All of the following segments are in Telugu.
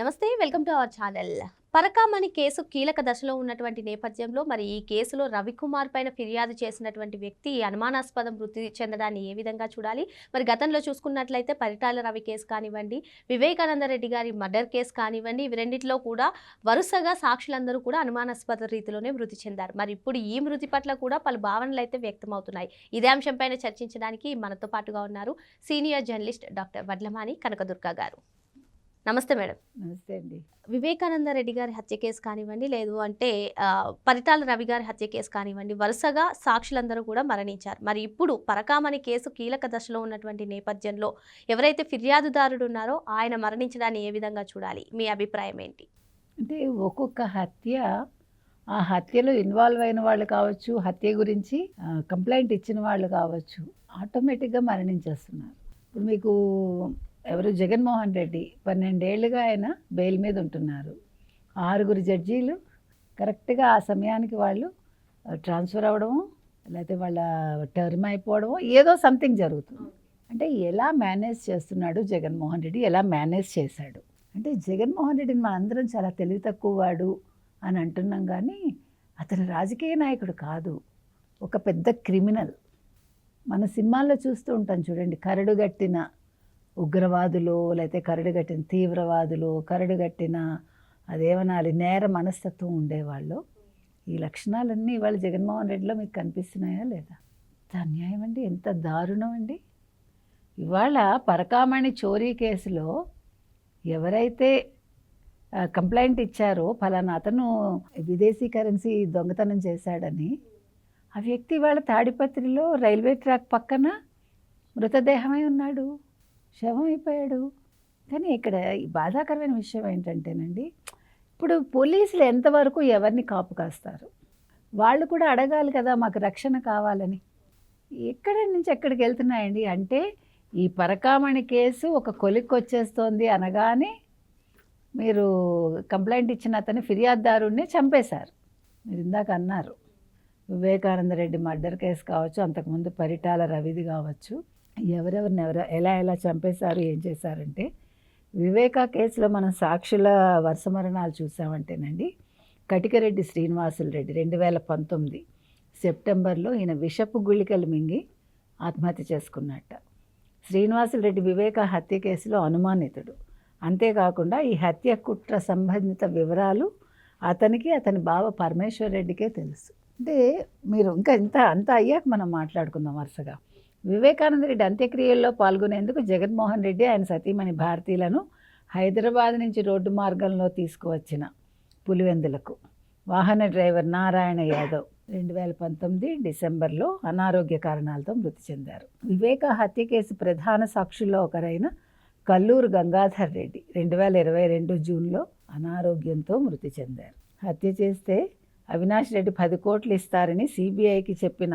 నమస్తే welcome to our channel. Parakamani case కీలక దశలో ఉన్నటువంటి నేపథ్యంలో మరి ఈ కేసులో రవికుమార్ పైన ఫిర్యాదు చేసినటువంటి వ్యక్తి అనుమానాస్పదం మృతి చెందడాన్ని ఏ విధంగా చూడాలి? మరి గతంలో చూసుకున్నట్లయితే పరిటాల రవి కేసు కానివ్వండి వివేకానంద రెడ్డి గారి మర్డర్ కేసు కానివ్వండి ఇవి రెండిట్లో కూడా వరుసగా సాక్షులందరూ కూడా అనుమానాస్పద రీతిలోనే మృతి చెందారు. మరి ఇప్పుడు ఈ మృతి పట్ల కూడా పలు భావనలు అయితే వ్యక్తమవుతున్నాయి. ఇదే అంశంపైన చర్చించడానికి మనతో పాటుగా ఉన్నారు senior journalist doctor Vadlamani Kanakadurga garu. నమస్తే మేడం. నమస్తే అండి. వివేకానంద రెడ్డి గారి హత్య కేసు కానివ్వండి లేదు అంటే ఆ, పరిటాల రవి గారి హత్య కేసు కానివ్వండి వరుసగా సాక్షులందరూ కూడా మరణించారు. మరి ఇప్పుడు పరకామణి కేసు కీలక దశలో ఉన్నటువంటి నేపథ్యంలో ఎవరైతే ఫిర్యాదుదారుడు ఉన్నారో ఆయన మరణించడాన్ని ఏ విధంగా చూడాలి? మీ అభిప్రాయం ఏంటి? అంటే ఒక్కొక్క హత్య ఆ హత్యలో ఇన్వాల్వ్ అయిన వాళ్ళు కావచ్చు హత్య గురించి కంప్లైంట్ ఇచ్చిన వాళ్ళు కావచ్చు ఆటోమేటిక్గా మరణించేస్తున్నారు. ఇప్పుడు మీకు ఎవరు? జగన్మోహన్ రెడ్డి. పన్నెండేళ్ళుగా ఆయన బెయిల్ మీద ఉంటున్నారు. ఆరుగురు జడ్జీలు. కరెక్ట్గా ఆ సమయానికి వాళ్ళు ట్రాన్స్ఫర్ అవ్వడము లేకపోతే వాళ్ళ టర్మ్ అయిపోవడము ఏదో సంథింగ్ జరుగుతుంది. అంటే ఎలా మేనేజ్ చేస్తున్నాడు జగన్మోహన్ రెడ్డి? ఎలా మేనేజ్ చేశాడు? అంటే జగన్మోహన్ రెడ్డిని మన అందరం చాలా తెలివి తక్కువ వాడు అని అంటున్నాం కానీ అతను రాజకీయ నాయకుడు కాదు. ఒక పెద్ద క్రిమినల్. మన సినిమాల్లో చూస్తూ ఉంటాం చూడండి కరడుగట్టిన ఉగ్రవాదులు లేకపోతే కరడుగట్టిన తీవ్రవాదులు కరడుగట్టిన అదేమనాలి నేర మనస్తత్వం ఉండేవాళ్ళు. ఈ లక్షణాలన్నీ ఇవాళ జగన్మోహన్ రెడ్డిలో మీకు కనిపిస్తున్నాయా లేదా? అన్యాయం అండి ఎంత దారుణం అండి. ఇవాళ పరకామణి చోరీ కేసులో ఎవరైతే కంప్లైంట్ ఇచ్చారో ఫలానా అతను విదేశీ కరెన్సీ దొంగతనం చేశాడని ఆ వ్యక్తి ఇవాళ తాడిపత్రిలో రైల్వే ట్రాక్ పక్కన మృతదేహమై ఉన్నాడు. శవం అయిపోయాడు. కానీ ఇక్కడ ఈ బాధాకరమైన విషయం ఏంటంటేనండి ఇప్పుడు పోలీసులు ఎంతవరకు ఎవరిని కాపు కాస్తారు? వాళ్ళు కూడా అడగాలి కదా మాకు రక్షణ కావాలని. ఎక్కడి నుంచి ఎక్కడికి వెళ్తున్నాయండి? అంటే ఈ పరకామణి కేసు ఒక కొలిక్కి వచ్చేస్తోంది అనగానే మీరు కంప్లైంట్ ఇచ్చిన అతని ఫిర్యాదుదారుడిని చంపేశారు. మీరు ఇందాక అన్నారు వివేకానంద రెడ్డి మర్డర్ కేసు కావచ్చు అంతకుముందు పరిటాల రవిది కావచ్చు. ఎవరెవరిని ఎవరు ఎలా ఎలా చంపేశారు ఏం చేశారంటే వివేకా కేసులో మనం సాక్షుల వరుస మరణాలు చూసామంటేనండి కటికరెడ్డి శ్రీనివాసులు రెడ్డి రెండు వేల పంతొమ్మిది సెప్టెంబర్లో ఈయన విషపు గుళికలు మింగి ఆత్మహత్య చేసుకున్నట్ట. శ్రీనివాసులు రెడ్డి వివేక హత్య కేసులో అనుమానితుడు. అంతేకాకుండా ఈ హత్య కుట్ర సంబంధిత వివరాలు అతనికి అతని బావ పరమేశ్వర్ రెడ్డికే తెలుసు. అంటే మీరు ఇంకా ఇంత అంత అయ్యాక మనం మాట్లాడుకుందాం వరుసగా. వివేకానంద రెడ్డి అంత్యక్రియల్లో పాల్గొనేందుకు జగన్మోహన్ రెడ్డి ఆయన సతీమణి భారతీయులను హైదరాబాద్ నుంచి రోడ్డు మార్గంలో తీసుకువచ్చిన పులివెందులకు. వాహన డ్రైవర్ నారాయణ యాదవ్ రెండు వేల పంతొమ్మిది డిసెంబర్లో అనారోగ్య కారణాలతో మృతి చెందారు. వివేక హత్య కేసు ప్రధాన సాక్షుల్లో ఒకరైన కల్లూరు గంగాధర్ రెడ్డి రెండు వేల ఇరవై రెండు జూన్లో అనారోగ్యంతో మృతి చెందారు. హత్య చేస్తే అవినాష్ రెడ్డి పది కోట్లు ఇస్తారని సిబిఐకి చెప్పిన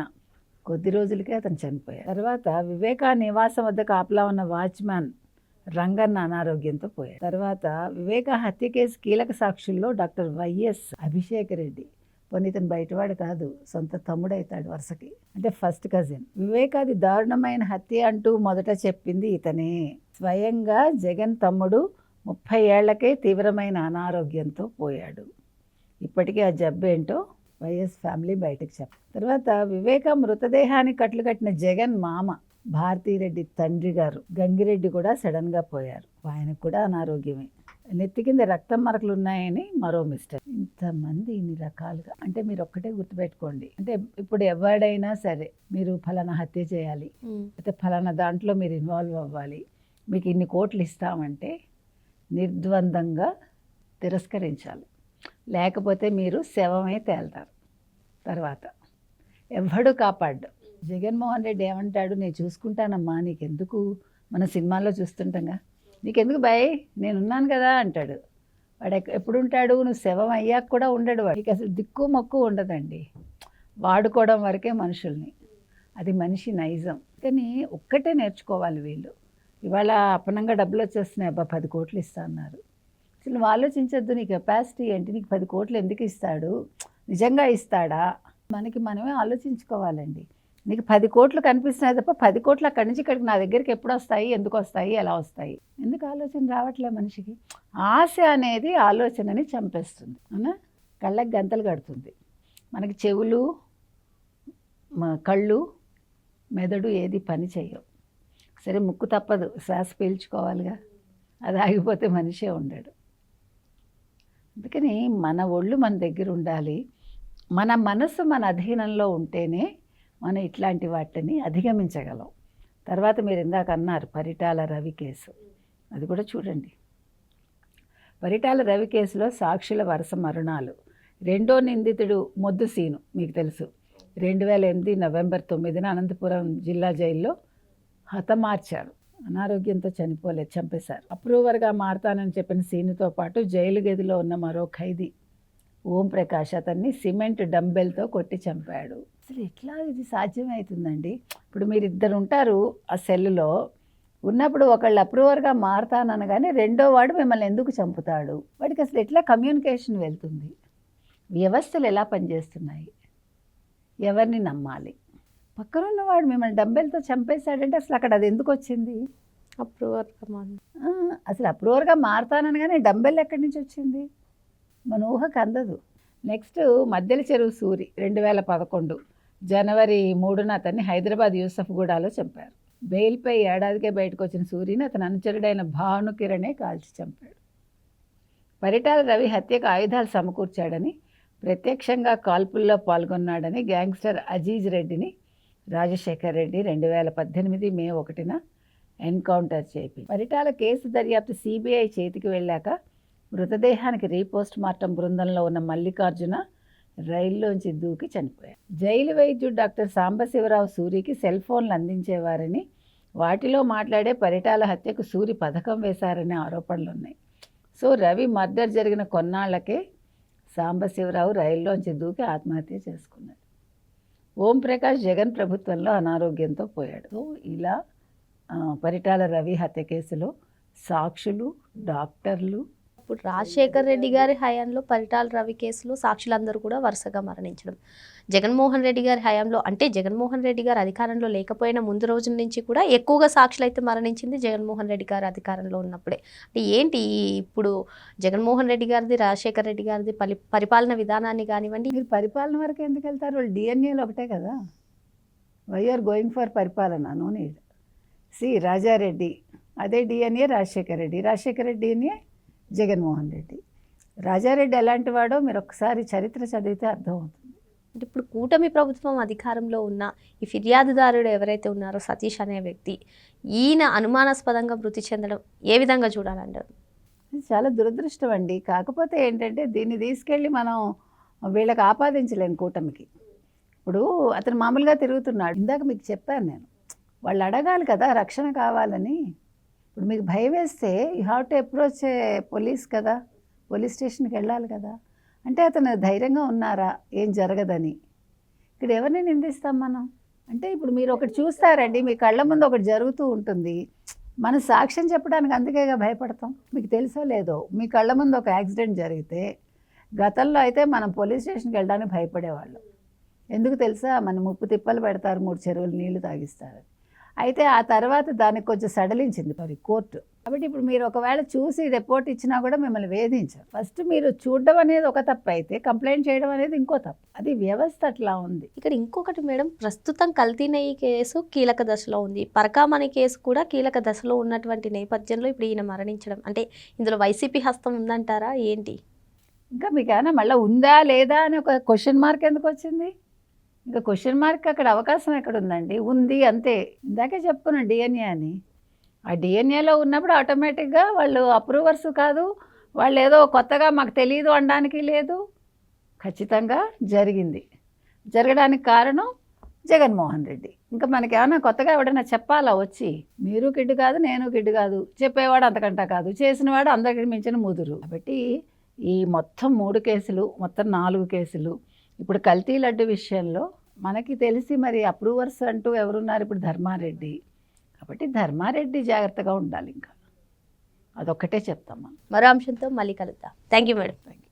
కొద్ది రోజులకే అతను చనిపోయారు తర్వాత వివేకా నివాసం వద్ద కాపలా ఉన్న వాచ్మ్యాన్ రంగన్న అనారోగ్యంతో పోయారు తర్వాత వివేక హత్య కేసు కీలక సాక్షుల్లో డాక్టర్ వైఎస్ అభిషేక్ రెడ్డి. పోనీ ఇతను బయటవాడు కాదు సొంత తమ్ముడైతాడు వరుసకి. అంటే ఫస్ట్ కజిన్. వివేకాది దారుణమైన హత్య అంటూ మొదట చెప్పింది ఇతనే. స్వయంగా జగన్ తమ్ముడు ముప్పై ఏళ్ళకే తీవ్రమైన అనారోగ్యంతో పోయాడు. ఇప్పటికీ ఆ జబ్బేంటో వైఎస్ ఫ్యామిలీ బయటకు చెప్ప తర్వాత వివేక మృతదేహాన్ని కట్లు కట్టిన జగన్ మామ భారతీరెడ్డి తండ్రి గారు గంగిరెడ్డి కూడా సడన్గా పోయారు. ఆయనకు కూడా అనారోగ్యమే. నెత్తి కింద రక్తం మరకలు ఉన్నాయని మరో మిస్టర్ ఇంతమంది ఇన్ని రకాలుగా అంటే మీరు ఒక్కటే గుర్తుపెట్టుకోండి. అంటే ఇప్పుడు ఎవడైనా సరే మీరు ఫలానా హత్య చేయాలి అయితే ఫలానా దాంట్లో మీరు ఇన్వాల్వ్ అవ్వాలి మీకు ఇన్ని కోట్లు ఇస్తామంటే నిర్ద్వందంగా తిరస్కరించాలి. లేకపోతే మీరు శవమై తేల్తారు. తర్వాత ఎవడు కాపాడ్డు. జగన్మోహన్ రెడ్డి ఏమంటాడు? నేను చూసుకుంటానమ్మా నీకెందుకు? మన సినిమాల్లో చూస్తుంటాగా. నీకెందుకు భయ్ నేనున్నాను కదా అంటాడు. వాడు ఎక్- ఎప్పుడు ఉంటాడు నువ్వు శవం అయ్యాక కూడా ఉండడు వాడు. నీకు అసలు దిక్కు మొక్కు ఉండదండి. వాడుకోవడం వరకే మనుషుల్ని. అది మనిషి నైజం. కానీ ఒక్కటే నేర్చుకోవాలి వీళ్ళు. ఇవాళ అపనంగా డబ్బులు వచ్చేస్తున్నాయి. అబ్బా పది కోట్లు ఇస్తా అన్నారు. అసలు నువ్వు నీ కెపాసిటీ ఏంటి? నీకు పది కోట్లు ఎందుకు ఇస్తాడు? నిజంగా ఇస్తాడా? మనకి మనమే ఆలోచించుకోవాలండి. నీకు పది కోట్లు కనిపిస్తున్నాయి తప్ప పది కోట్లు అక్కడి నుంచి ఇక్కడికి నా దగ్గరికి ఎప్పుడు వస్తాయి? ఎందుకు వస్తాయి? ఎలా వస్తాయి? ఎందుకు ఆలోచన రావట్లే మనిషికి? ఆశ అనేది ఆలోచనని చంపేస్తుంది అవునా? కళ్ళకి గంతలు కడుతుంది. మనకి చెవులు కళ్ళు మెదడు ఏది పని చేయవు. సరే ముక్కు తప్పదు శ్వాస పీల్చుకోవాలిగా. అది ఆగిపోతే మనిషే ఉండడు. అందుకని మన ఒళ్ళు మన దగ్గర ఉండాలి. మన మనసు మన అధీనంలో ఉంటేనే మనం ఇట్లాంటి వాటిని అధిగమించగలం. తర్వాత మీరు ఇందాక అన్నారు పరిటాల రవి కేసు. అది కూడా చూడండి. పరిటాల రవి కేసులో సాక్షుల వరుస మరణాలు. రెండో నిందితుడు మొద్దు సీను మీకు తెలుసు. రెండు వేల ఎనిమిది నవంబర్ తొమ్మిదిన అనంతపురం జిల్లా జైల్లో హతమార్చారు. అనారోగ్యంతో చనిపోలేదు చంపేశారు. అప్రూవర్గా మారతానని చెప్పిన సీనుతో పాటు జైలు గదిలో ఉన్న మరో ఖైదీ ఓం ప్రకాష్ అతన్ని సిమెంట్ డంబెల్తో కొట్టి చంపాడు. అసలు ఎట్లా ఇది సాధ్యమవుతుందండి ఇప్పుడు మీరు ఇద్దరు ఉంటారు ఆ సెల్లులో. ఉన్నప్పుడు ఒకళ్ళు అప్రూవర్గా మారతాననగానే రెండో వాడు మిమ్మల్ని ఎందుకు చంపుతాడు? వాడికి అసలు ఎట్లా కమ్యూనికేషన్ వెళ్తుంది? వ్యవస్థలు ఎలా పనిచేస్తున్నాయి? ఎవరిని నమ్మాలి? పక్కనున్న వాడు మిమ్మల్ని డంబెల్తో చంపేశాడంటే అసలు అక్కడ అది ఎందుకు వచ్చింది? అప్రూవర్ ఆ, అసలు అప్రూవర్గా మారతాననగానే డంబెల్ ఎక్కడి నుంచి వచ్చింది? మన ఊహకు అందదు. నెక్స్ట్ మద్దెల చెరువు సూరి రెండు వేల పదకొండు జనవరి మూడున అతన్ని హైదరాబాద్ యూసఫ్గూడలో చంపారు. బెయిల్పై ఏడాదికే బయటకు వచ్చిన సూరిని అతని అనుచరుడైన భానుకిరణే కాల్చి చంపాడు. పరిటాల రవి హత్యకు ఆయుధాలు సమకూర్చాడని ప్రత్యక్షంగా కాల్పుల్లో పాల్గొన్నాడని గ్యాంగ్స్టర్ అజీజ్ రెడ్డిని రాజశేఖర్ రెడ్డి రెండు వేల పద్దెనిమిది మే ఒకటిన ఎన్కౌంటర్ చేపి. పరిటాల కేసు దర్యాప్తు సిబిఐ చేతికి వెళ్ళాక మృతదేహానికి రీపోస్ట్ మార్టం బృందంలో ఉన్న మల్లికార్జున రైల్లోంచి దూకి చనిపోయారు. జైలు వైద్యుడు డాక్టర్ సాంబశివరావు సూరికి సెల్ ఫోన్లు అందించేవారని వాటిలో మాట్లాడే పరిటాల హత్యకు సూరి పథకం వేశారనే ఆరోపణలు ఉన్నాయి సో రవి మర్డర్ జరిగిన కొన్నాళ్ళకే సాంబశివరావు రైల్లోంచి దూకి ఆత్మహత్య చేసుకున్నాడు ఓం ప్రకాష్ జగన్ ప్రభుత్వంలో అనారోగ్యంతో పోయాడు. సో ఇలా పరిటాల రవి హత్య కేసులో సాక్షులు డాక్టర్లు ఇప్పుడు రాజశేఖర్ రెడ్డి గారి హయాంలో పరిటాల రవి కేసులో సాక్షులందరూ కూడా వరుసగా మరణించడం. జగన్మోహన్ రెడ్డి గారి హయాంలో అంటే జగన్మోహన్ రెడ్డి గారు అధికారంలో లేకపోయిన ముందు రోజుల నుంచి కూడా ఎక్కువగా సాక్షులు అయితే మరణించింది జగన్మోహన్ రెడ్డి గారు అధికారంలో ఉన్నప్పుడే. అంటే ఏంటి ఇప్పుడు జగన్మోహన్ రెడ్డి గారిది రాజశేఖర్ రెడ్డి గారిది పలి పరిపాలన విధానాన్ని కానివ్వండి. మీరు పరిపాలన వరకు ఎందుకు వెళ్తారు? వాళ్ళు డిఎన్ఏలు ఒకటే కదా. వైఆర్ గోయింగ్ ఫర్ పరిపాలన? No need see Raja Reddy. అదే డిఎన్ఏ రాజశేఖర రెడ్డి. రాజశేఖర రెడ్డి డిఎన్ఏ జగన్మోహన్ రెడ్డి. రాజారెడ్డి ఎలాంటి వాడో మీరు ఒకసారి చరిత్ర చదివితే అర్థమవుతుంది. అంటే ఇప్పుడు కూటమి ప్రభుత్వం అధికారంలో ఉన్న ఈ ఫిర్యాదుదారుడు ఎవరైతే ఉన్నారో సతీష్ అనే వ్యక్తి ఈయన అనుమానాస్పదంగా మృతి చెందడం ఏ విధంగా చూడాలంటారు? చాలా దురదృష్టం అండి. కాకపోతే ఏంటంటే దీన్ని తీసుకెళ్ళి మనం వీళ్ళకి ఆపాదించలేం కూటమికి. ఇప్పుడు అతను మామూలుగా తిరుగుతున్నాడు. ఇందాక మీకు చెప్పాను నేను. వాళ్ళు అడగాలి కదా రక్షణ కావాలని. ఇప్పుడు మీకు భయం వేస్తే you have to approach police కదా. పోలీస్ స్టేషన్కి వెళ్ళాలి కదా. అంటే అతను ధైర్యంగా ఉన్నారా? ఏం జరగదని. ఇక్కడ ఎవరిని నిందిస్తాం మనం? అంటే ఇప్పుడు మీరు ఒకటి చూస్తారండి మీ కళ్ళ ముందు ఒకటి జరుగుతూ ఉంటుంది. మనం సాక్ష్యం చెప్పడానికి అందుకేగా భయపడతాం? మీకు తెలుసో లేదో? మీ కళ్ళ ముందు ఒక యాక్సిడెంట్ జరిగితే గతంలో అయితే మనం పోలీస్ స్టేషన్కి వెళ్ళడానికి భయపడేవాళ్ళం. ఎందుకు తెలుసా? మన ముప్పు తిప్పలు పెడతారు మూడు చెరువులు నీళ్ళు తాగిస్తారు అయితే ఆ తర్వాత దానికి కొంచెం సడలించింది మరి కోర్టు. కాబట్టి ఇప్పుడు మీరు ఒకవేళ చూసి రిపోర్ట్ ఇచ్చినా కూడా మిమ్మల్ని వేధించారు. ఫస్ట్ మీరు చూడడం అనేది ఒక తప్పు అయితే కంప్లైంట్ చేయడం అనేది ఇంకో తప్పు. అది వ్యవస్థ అట్లా ఉంది. ఇక్కడ ఇంకొకటి మేడం ప్రస్తుతం కల్తీ నెయ్యి కేసు కీలక దశలో ఉంది. పరకామణి కేసు కూడా కీలక దశలో ఉన్నటువంటి నేపథ్యంలో ఇప్పుడు ఈయన మరణించడం. అంటే ఇందులో వైసీపీ హస్తం ఉందంటారా ఏంటి? ఇంకా మీకు ఏమైనా మళ్ళీ ఉందా లేదా అని ఒక క్వశ్చన్ మార్క్ ఎందుకు వచ్చింది? ఇంకా క్వశ్చన్ మార్క్ అక్కడ అవకాశం ఎక్కడ ఉందండి ఉంది అంతే. ఇందాకే చెప్పుకున్నాను డిఎన్ఏ అని. ఆ డిఎన్ఏలో ఉన్నప్పుడు ఆటోమేటిక్గా వాళ్ళు అప్రూవర్స్ కాదు వాళ్ళు ఏదో కొత్తగా మాకు తెలియదు అనడానికి లేదు. ఖచ్చితంగా జరిగింది. జరగడానికి కారణం జగన్మోహన్ రెడ్డి. ఇంకా మనకేమైనా కొత్తగా ఎవడైనా చెప్పాలా వచ్చి? మీరు కిడ్డు కాదు నేను కిడ్డు కాదు. చెప్పేవాడు అంతకంటా కాదు. చేసినవాడు అందరికీ మించిన ముదురు. కాబట్టి ఈ మొత్తం మూడు కేసులు మొత్తం నాలుగు కేసులు ఇప్పుడు కల్తీ లడ్డు విషయంలో మనకి తెలిసి మరి అప్రూవర్స్ అంటూ ఎవరున్నారు? ఇప్పుడు ధర్మారెడ్డి. కాబట్టి ధర్మారెడ్డి జాగ్రత్తగా ఉండాలి ఇంకా. అదొక్కటే చెప్తాం మనం. మరో అంశంతో మళ్ళీ కలుద్దాం. Thank you madam thank you